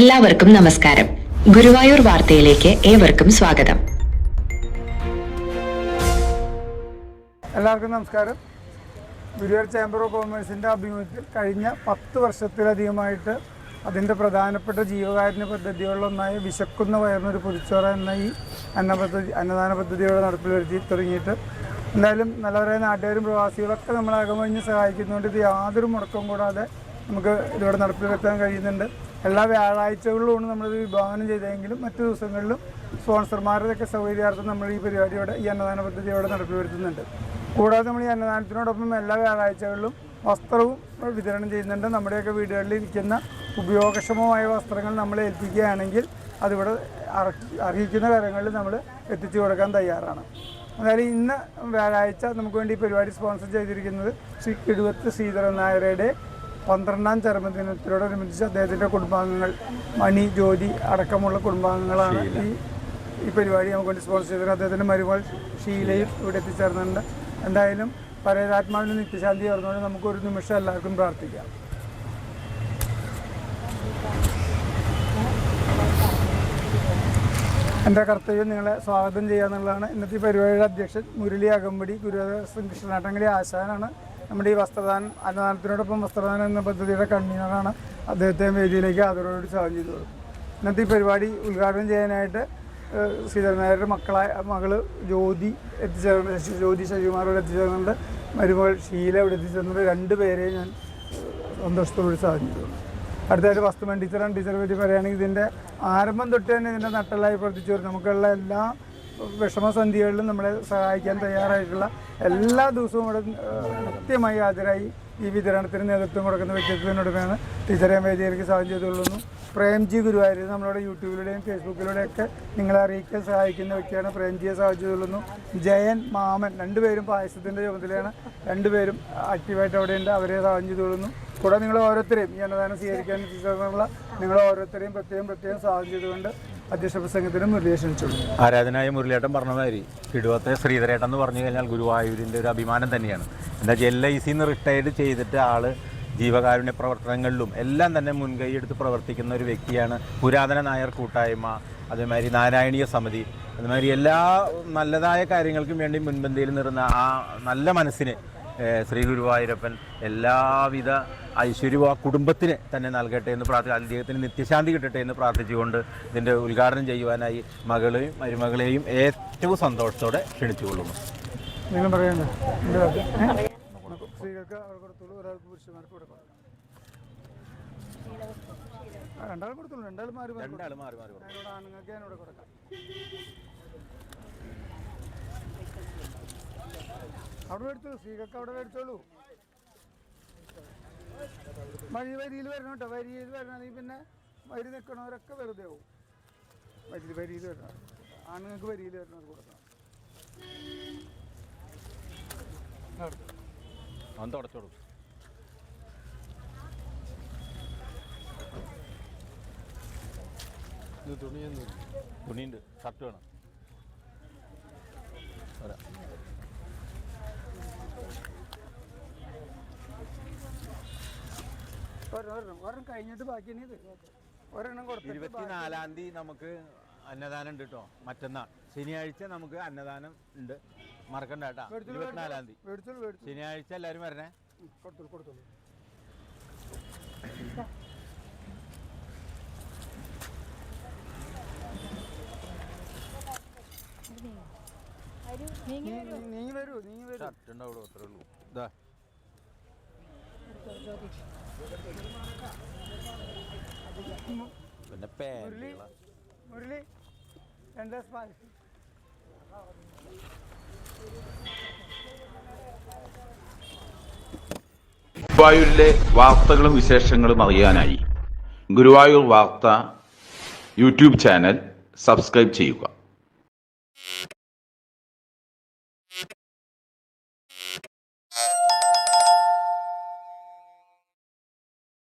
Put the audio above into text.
എല്ലാവർക്കും നമസ്കാരം. ഗുരുവായൂർ വാർത്തയിലേക്ക് ഏവർക്കും സ്വാഗതം. എല്ലാവർക്കും നമസ്കാരം. ഗുരുവായൂർ ചേംബർ ഓഫ് കോമേഴ്സിന്റെ ആഭിമുഖ്യത്തിൽ കഴിഞ്ഞ പത്ത് വർഷത്തിലധികമായിട്ട് അതിന്റെ പ്രധാനപ്പെട്ട ജീവകാരുണ്യ പദ്ധതികളിലൊന്നായ വിശക്കുന്ന വയറിനൊരു പൊതിച്ചോറ എന്ന ഈ അന്ന പദ്ധതി അന്നദാന പദ്ധതിയോടെ നടപ്പിൽ വരുത്തി തുടങ്ങിയിട്ട്. എന്തായാലും നല്ലവരായ നാട്ടുകാരും പ്രവാസികളൊക്കെ നമ്മളെ അകമഴിഞ്ഞ് സഹായിക്കുന്നതുകൊണ്ട് ഇത് യാതൊരു മുടക്കവും കൂടാതെ നമുക്ക് ഇതിവിടെ നടപ്പിൽ വരുത്താൻ കഴിയുന്നുണ്ട്. എല്ലാ വ്യാഴാഴ്ചകളിലുമാണ് നമ്മളിത് വിഭാവനം ചെയ്തതെങ്കിലും മറ്റു ദിവസങ്ങളിലും സ്പോൺസർമാരുടെയൊക്കെ സൗകര്യാർത്ഥം നമ്മൾ ഈ പരിപാടിയോടെ ഈ അന്നദാന പദ്ധതിയോടെ നടപ്പിൽ വരുത്തുന്നുണ്ട് കൂടാതെ നമ്മൾ ഈ അന്നദാനത്തിനോടൊപ്പം എല്ലാ വ്യാഴാഴ്ചകളിലും വസ്ത്രവും വിതരണം ചെയ്യുന്നുണ്ട്. നമ്മുടെയൊക്കെ വീടുകളിൽ ഇരിക്കുന്ന ഉപയോഗക്ഷമമായ വസ്ത്രങ്ങൾ നമ്മൾ ഏൽപ്പിക്കുകയാണെങ്കിൽ അതിവിടെ അർഹി- അർഹിക്കുന്ന കരങ്ങളിൽ നമ്മൾ എത്തിച്ചു കൊടുക്കാൻ തയ്യാറാണ്. അതായത് ഇന്ന് വ്യാഴാഴ്ച നമുക്ക് വേണ്ടി ഈ പരിപാടി സ്പോൺസർ ചെയ്തിരിക്കുന്നത് ശ്രീ കിടുവത്ത് ശ്രീധരൻ നായരുടെ പന്ത്രണ്ടാം ചരമദിനത്തിനോടനുബന്ധിച്ച് അദ്ദേഹത്തിന്റെ കുടുംബാംഗങ്ങൾ മണി ജ്യോതി അടക്കമുള്ള കുടുംബാംഗങ്ങളാണ് ഈ ഈ പരിപാടി നമുക്ക് വേണ്ടി സ്പോൺസർ ചെയ്തത്. അദ്ദേഹത്തിന്റെ മരുമകൾ ഷീലയും ഇവിടെ എത്തിച്ചേർന്നിട്ടുണ്ട്. എന്തായാലും പരേതാത്മാവിന് നിത്യശാന്തി ചേർന്നുകൊണ്ട് നമുക്ക് ഒരു നിമിഷം എല്ലാവർക്കും പ്രാർത്ഥിക്കാം. എന്റെ കർത്തവ്യം നിങ്ങളെ സ്വാഗതം ചെയ്യുക എന്നുള്ളതാണ്. ഇന്നത്തെ പരിപാടിയുടെ അധ്യക്ഷൻ മുരളി അകമ്പടി ഗുരുവായൂർ കൃഷ്ണനാട്ടങ്കടി ആശാനാണ്. നമ്മുടെ ഈ വസ്ത്രദാനം അന്നദാനത്തിനോടൊപ്പം വസ്ത്രദാനം എന്ന പദ്ധതിയുടെ കൺവീനറാണ് അദ്ദേഹത്തെ വേദിയിലേക്ക് ആദരവോട് സ്വാഗതം ചെയ്തത്. ഇന്നത്തെ ഈ പരിപാടി ഉദ്ഘാടനം ചെയ്യാനായിട്ട് ശ്രീധരൻ നായരുടെ മക്കളായ മകൾ ജ്യോതി എത്തിച്ചേർന്ന് ജ്യോതി ശശികുമാർ ഇവിടെ എത്തിച്ചേർന്നുണ്ട് മരുമകൾ ഷീല ഇവിടെ എത്തിച്ചേർന്നുണ്ട് രണ്ട് പേരെ ഞാൻ സന്തോഷത്തോട് സാധിച്ചു അടുത്തായിട്ട് വസ്തുമൻ ടീച്ചറാണ് ടീച്ചറെ പറ്റി പറയുകയാണെങ്കിൽ ഇതിന്റെ ആരംഭം തൊട്ട് തന്നെ ഇതിന്റെ നട്ടലായി പ്രവർത്തിച്ചു നമുക്കുള്ള എല്ലാ വിഷമസന്ധികളിലും നമ്മളെ സഹായിക്കാൻ തയ്യാറായിട്ടുള്ള എല്ലാ ദിവസവും ഇവിടെ കൃത്യമായി ഹാജരായി ഈ വിതരണത്തിന് നേതൃത്വം കൊടുക്കുന്ന വ്യക്തിത്വത്തിനോടുമാണ് ടീച്ചറെ വേദിയിലേക്ക് സാധ്യം ചെയ്തുകൊള്ളുന്നു. പ്രേംജി ഗുരുവായൂർ നമ്മളുടെ യൂട്യൂബിലൂടെയും ഫേസ്ബുക്കിലൂടെയൊക്കെ നിങ്ങളെ അറിയിക്കാൻ സഹായിക്കുന്ന വ്യക്തിയാണ് പ്രേംജിയെ സാധിച്ചു ചെയ്തുകൊള്ളുന്നു ജയൻ മാമൻ രണ്ടുപേരും പായസത്തിന്റെ ചുമതലയാണ്. രണ്ടുപേരും ആക്റ്റീവായിട്ട് അവിടെയുണ്ട്. അവരെ സാധ്യം ചെയ്തുകൊള്ളുന്നു കൂടെ നിങ്ങൾ ഓരോരുത്തരെയും ഈ അന്നദാനം സ്വീകരിക്കാൻ എത്തിച്ചേർന്നുള്ള നിങ്ങൾ ഓരോരുത്തരെയും പ്രത്യേകം പ്രത്യേകം സാധ്യം ചെയ്തുകൊണ്ട് അധ്യക്ഷ പ്രസംഗത്തിന് ആരാധനായ മുരളിയേട്ടൻ പറഞ്ഞ മാതിരി കിടുവത്തെ ശ്രീധരേട്ടൻ എന്ന് പറഞ്ഞു കഴിഞ്ഞാൽ ഗുരുവായൂരിന്റെ ഒരു അഭിമാനം തന്നെയാണ്. എന്താ വെച്ചാൽ എൽ ഐ സിന്ന് റിട്ടയർഡ് ചെയ്തിട്ട് ആൾ ജീവകാരുണ്യ പ്രവർത്തനങ്ങളിലും എല്ലാം തന്നെ മുൻകൈ എടുത്ത് പ്രവർത്തിക്കുന്ന ഒരു വ്യക്തിയാണ്. പുരാതന നായർ കൂട്ടായ്മ അതേമാതിരി നാരായണീയ സമിതി അതുമാതിരി എല്ലാ നല്ലതായ കാര്യങ്ങൾക്കും വേണ്ടി മുൻപന്തിയിൽ നിന്നിരുന്ന ആ നല്ല മനസ്സിന് ശ്രീ ഗുരുവായൂരപ്പൻ എല്ലാവിധ ഐശ്വര്യവും ആ കുടുംബത്തിന് തന്നെ നൽകട്ടെ എന്ന് പ്രാർത്ഥി അദ്ദേഹത്തിന് നിത്യശാന്തി കിട്ടട്ടെ എന്ന് പ്രാർത്ഥിച്ചുകൊണ്ട് ഇതിന്റെ ഉദ്ഘാടനം ചെയ്യുവാനായി മകളെയും മരുമകളെയും ഏറ്റവും സന്തോഷത്തോടെ ക്ഷണിച്ചുകൊള്ളുന്നു നിങ്ങൾ പറയണ്ട എന്റെ ഭാഗത്ത്. ഏ? സ്ത്രീകൾക്ക് അവർ കൊടുത്തോളൂ ഒരാൾക്ക് പുരുഷന്മാർക്ക് കൊടുക്കണം രണ്ടാൾ കൊടുത്തോളൂ രണ്ടാൾ മാറി മാറി കൊടുക്കാം. ആണുങ്ങൾക്ക് മാറി മാറി കൊടുക്കും. ഞാനിവിടെ ആണുങ്ങൾക്ക് ഞാനിവിടെ കൊടുക്കാം അവിടെ എടുത്തോളൂ സ്ത്രീകൾക്ക് അവിടെ എടുത്തോളൂ. വഴി വരിയിൽ വരണം കേട്ടോ വരിയിൽ വരണമെങ്കിൽ പിന്നെ വരി നിൽക്കണവരൊക്കെ വെറുതെ ആവും. വരി വരിയിൽ വരണം. ആണുങ്ങൾക്ക് വരിയിൽ വരണവർക്ക് കൊടുക്കണം. അവൻ തുടച്ചോടും തുണിയുണ്ട് ഷർട്ട് വേണം. വരാം. ഒരെണ്ണം ഒരെണ്ണം ഒരെണ്ണം കഴിഞ്ഞിട്ട് ഇത്. ഒരെണ്ണം ഇരുപത്തിനാലാം തീയതി നമുക്ക് അന്നദാനം ഉണ്ട് കേട്ടോ മറ്റന്നാൾ. ശനിയാഴ്ച നമുക്ക് അന്നദാനം ഉണ്ട്. മറക്കണ്ട കേട്ടാ. ഇരുപത്തിനാലാം തീയതി. ശനിയാഴ്ച എല്ലാവരും വരണേ. കൊടുത്തോളൂ കൊടുത്തോളൂ. നീങ്ങി വരൂ നീങ്ങി വരൂ ഷർട്ട് ഉണ്ടാവുള്ളൂ അത്രേ ഉള്ളൂ. ഇതാ പിന്നെ മുരളി മുരളി രണ്ട് ഗ്ലാസ് പാൽ ഗുരുവായൂരിലെ വാർത്തകളും വിശേഷങ്ങളും അറിയാനായി ഗുരുവായൂർ വാർത്ത യൂട്യൂബ് ചാനൽ സബ്സ്ക്രൈബ് ചെയ്യുക.